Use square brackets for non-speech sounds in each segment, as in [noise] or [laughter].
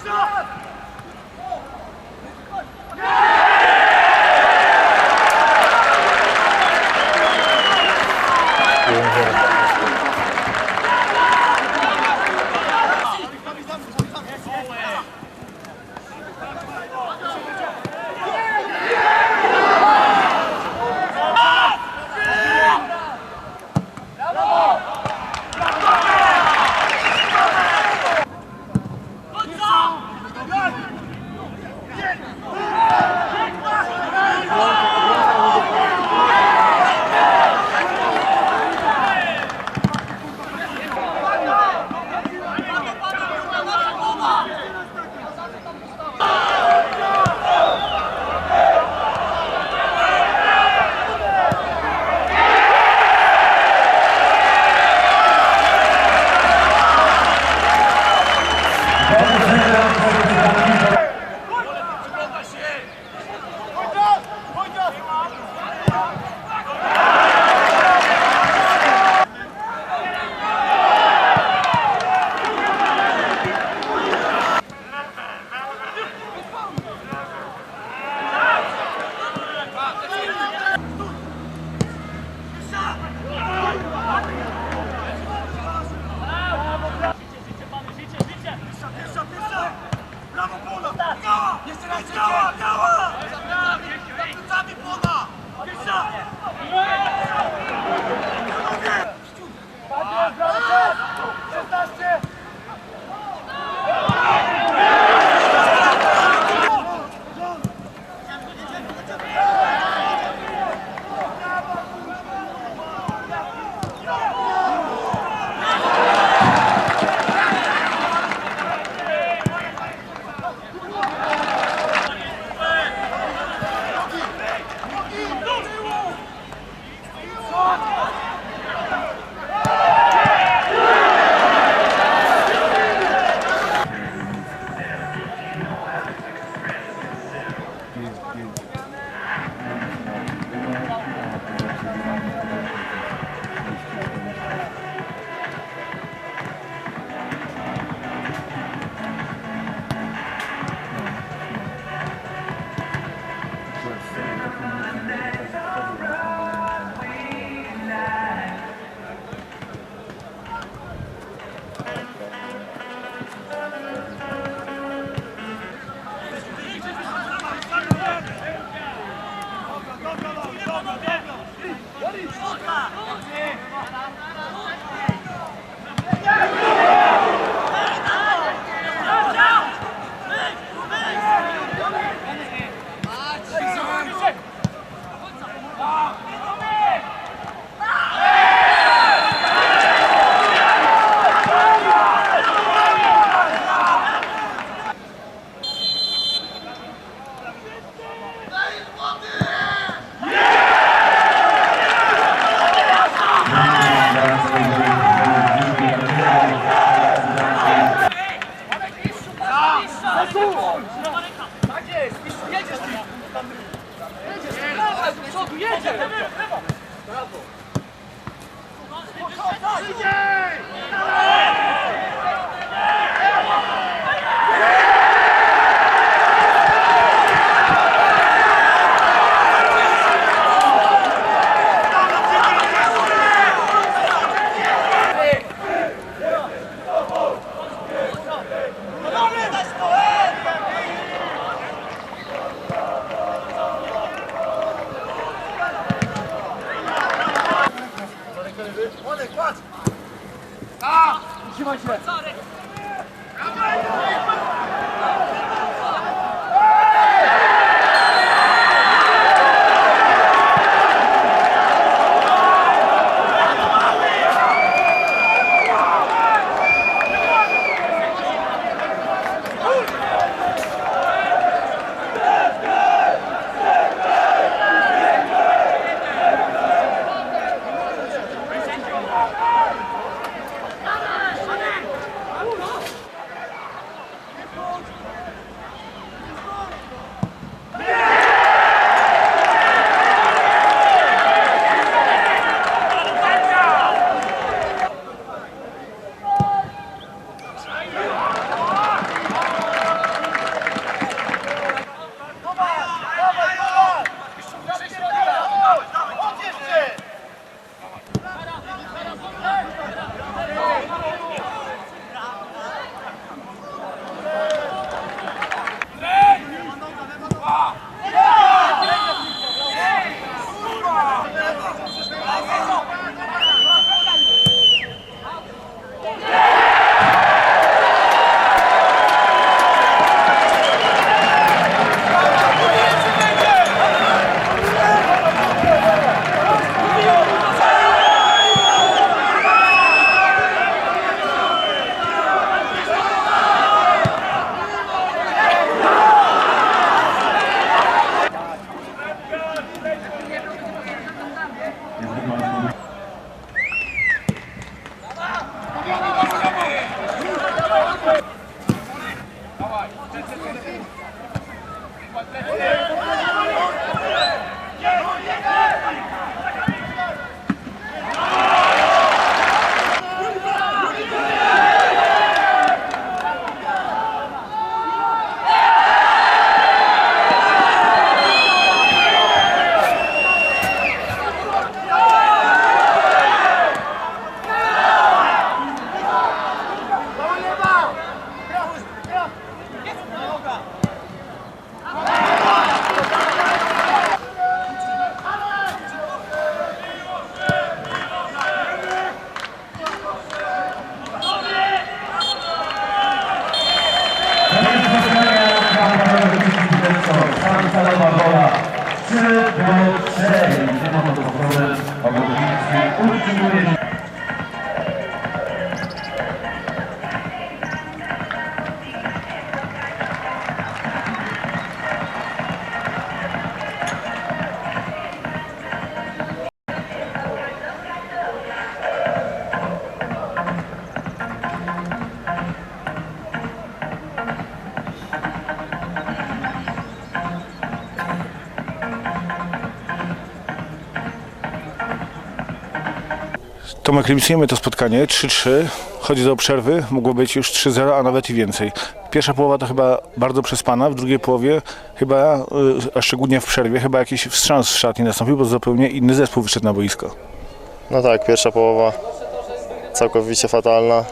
Stop! Fuck! Let's go! ธนพร Tomek, remisujemy to spotkanie 3-3. Chodzi do przerwy, mogło być już 3-0, a nawet i więcej. Pierwsza połowa to chyba bardzo przespana, w drugiej połowie chyba, y, a szczególnie w przerwie, chyba jakiś wstrząs w szatni nastąpił, bo zupełnie inny zespół wyszedł na boisko. No tak, pierwsza połowa całkowicie fatalna.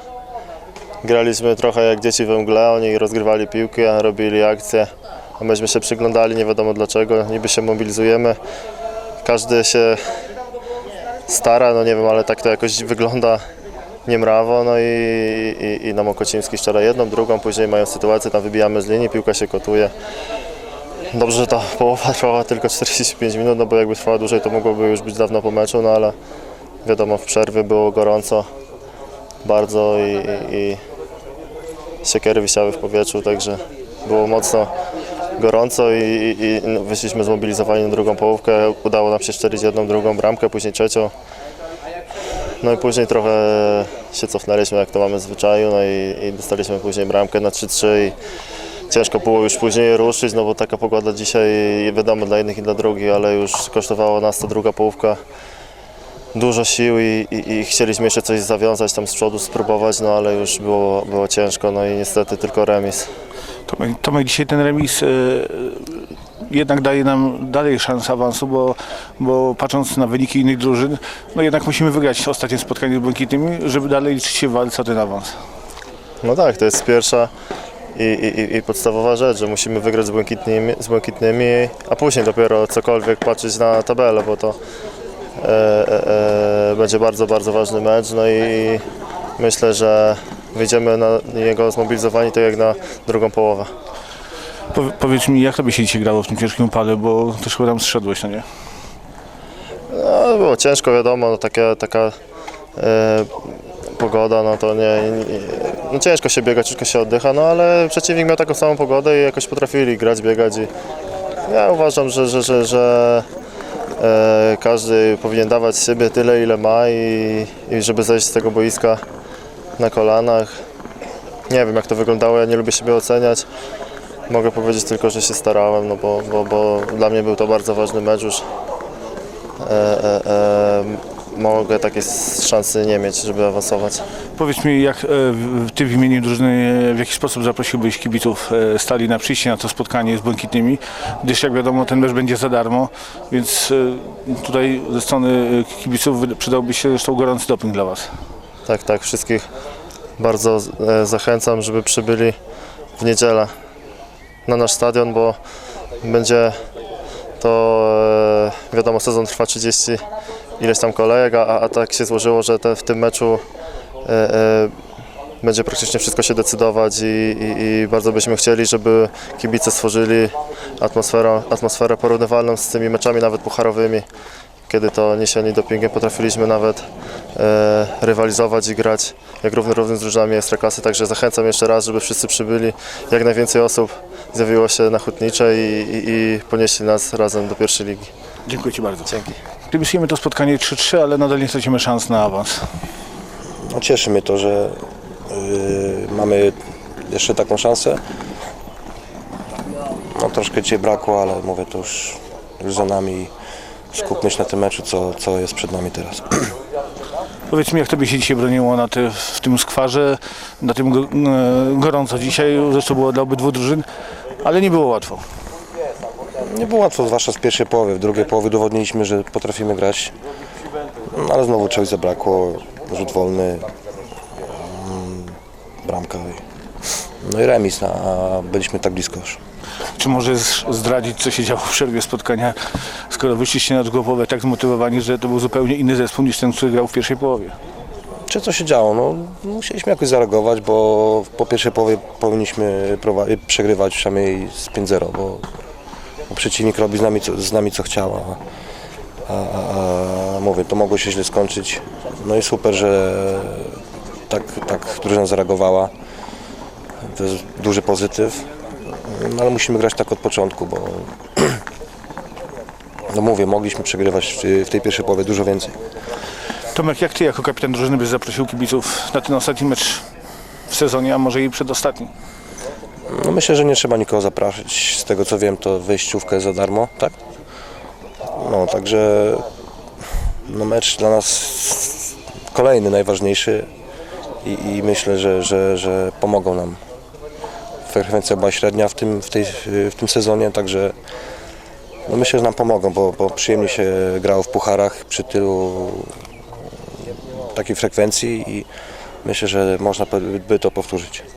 Graliśmy trochę jak dzieci we mgle, oni rozgrywali piłkę, robili akcje, a myśmy się przyglądali, nie wiadomo dlaczego, niby się mobilizujemy. Każdy się stara, no nie wiem, ale tak to jakoś wygląda niemrawo, no i, i, i nam Okociński strzela jedną, drugą, później mają sytuację, tam wybijamy z linii, piłka się kotuje. Dobrze, że ta [laughs] połowa trwała tylko 45 minut, no bo jakby trwała dłużej, to mogłoby już być dawno po meczu, no ale wiadomo, w przerwie było gorąco bardzo i, i, i siekiery wisiały w powietrzu, także było mocno gorąco i, i, no, wyszliśmy zmobilizowani na drugą połówkę. Udało nam się szczelić jedną, drugą bramkę, później trzecią. No i później trochę się cofnęliśmy, jak to mamy w zwyczaju, no i, i dostaliśmy później bramkę na 3-3 i ciężko było już później ruszyć, no bo taka pogoda dzisiaj, wiadomo, dla jednych i dla drugich, ale już kosztowała nas ta druga połówka dużo sił i, i, i chcieliśmy jeszcze coś zawiązać tam z przodu, spróbować, no ale już było, było ciężko, no i niestety tylko remis. Tomek, Tomek dzisiaj ten remis y, jednak daje nam dalej szansę awansu, bo, bo patrząc na wyniki innych drużyn, no jednak musimy wygrać ostatnie spotkanie z Błękitnymi, żeby dalej liczyć się w walce o ten awans. No tak, to jest pierwsza i, i, i podstawowa rzecz, że musimy wygrać z błękitnymi, z błękitnymi, a później dopiero cokolwiek patrzeć na tabelę, bo to e, e, e, będzie bardzo, bardzo ważny mecz. No i myślę, że wyjdziemy na niego zmobilizowani tak jak na drugą połowę. Powie- Powiedz mi, jak tobie się dzisiaj grało w tym ciężkim upale, bo też chyba tam zszedłeś, no nie? No, było ciężko, wiadomo, no, takie, taka e, pogoda, no to nie, nie, no ciężko się biega, ciężko się oddycha, no ale przeciwnik miał taką samą pogodę i jakoś potrafili grać, biegać i ja uważam, że, że, że, że e, każdy powinien dawać siebie tyle, ile ma i, i żeby zejść z tego boiska na kolanach. Nie wiem jak to wyglądało, ja nie lubię siebie oceniać. Mogę powiedzieć tylko, że się starałem, no bo, bo, bo dla mnie był to bardzo ważny mecz już e, e, e, mogę takiej szansy nie mieć, żeby awansować. Powiedz mi, jak e, w- ty w imieniu drużyny, w jaki sposób zaprosiłbyś kibiców e, stali na przyjście na to spotkanie z Błękitnymi, gdyż jak wiadomo ten mecz będzie za darmo, więc e, tutaj ze strony e, kibiców przydałby się zresztą gorący doping dla was. Tak, tak, wszystkich bardzo e, zachęcam, żeby przybyli w niedzielę na nasz stadion, bo będzie to, e, wiadomo, sezon trwa 30 ileś tam kolejek, a, a tak się złożyło, że te, w tym meczu e, e, będzie praktycznie wszystko się decydować i, i, i bardzo byśmy chcieli, żeby kibice stworzyli atmosferę, atmosferę porównywalną z tymi meczami nawet pucharowymi, kiedy to niesieni dopingiem potrafiliśmy nawet e, rywalizować i grać jak równy równy z drużynami Ekstraklasy, także zachęcam jeszcze raz, żeby wszyscy przybyli, jak najwięcej osób zjawiło się na Hutnicze i, i, i ponieśli nas razem do pierwszej ligi. Dziękuję Ci bardzo. Dzięki. Remisujemy to spotkanie 3-3, ale nadal nie stracimy szans na awans. No, cieszy mnie to, że yy, mamy jeszcze taką szansę. No, troszkę dzisiaj brakło, ale mówię, to już, już za nami. Skupmy się na tym meczu, co, co jest przed nami teraz. [clears throat] Powiedz mi, jak tobie się dzisiaj broniło na ty, w tym skwarze, na tym go, e, gorąco dzisiaj, zresztą było dla obydwu drużyn, ale nie było łatwo. Nie było łatwo, zwłaszcza z pierwszej połowy. W drugiej połowie udowodniliśmy, że potrafimy grać. No, ale znowu czegoś zabrakło. Rzut wolny, mm, bramka. No i remis, a byliśmy tak blisko już. Czy możesz zdradzić, co się działo w przerwie spotkania, skoro wyszliście na drugą połowę tak zmotywowani, że to był zupełnie inny zespół niż ten, który grał w pierwszej połowie? Czy co się działo? No, musieliśmy jakoś zareagować, bo po pierwszej połowie powinniśmy przegrywać przynajmniej z 5-0, bo, bo przeciwnik robi z nami co, z nami co chciał. A, a, a, a mówię, to mogło się źle skończyć. No i super, że tak, tak drużyna zareagowała. To jest duży pozytyw. No, ale musimy grać tak od początku, bo [clears throat] no mówię, mogliśmy przegrywać w, tej pierwszej połowie dużo więcej. Tomek, jak ty jako kapitan drużyny byś zaprosił kibiców na ten ostatni mecz w sezonie, a może i przedostatni? No myślę, że nie trzeba nikogo zapraszać. Z tego co wiem, to wejściówka jest za darmo, tak? No, także no mecz dla nas kolejny, najważniejszy i, i myślę, że, że, że pomogą nam. Frekwencja była średnia w tym, w tej, w tym sezonie, także no myślę, że nam pomogą, bo, bo przyjemnie się grało w pucharach przy tylu takiej frekwencji i myślę, że można by to powtórzyć.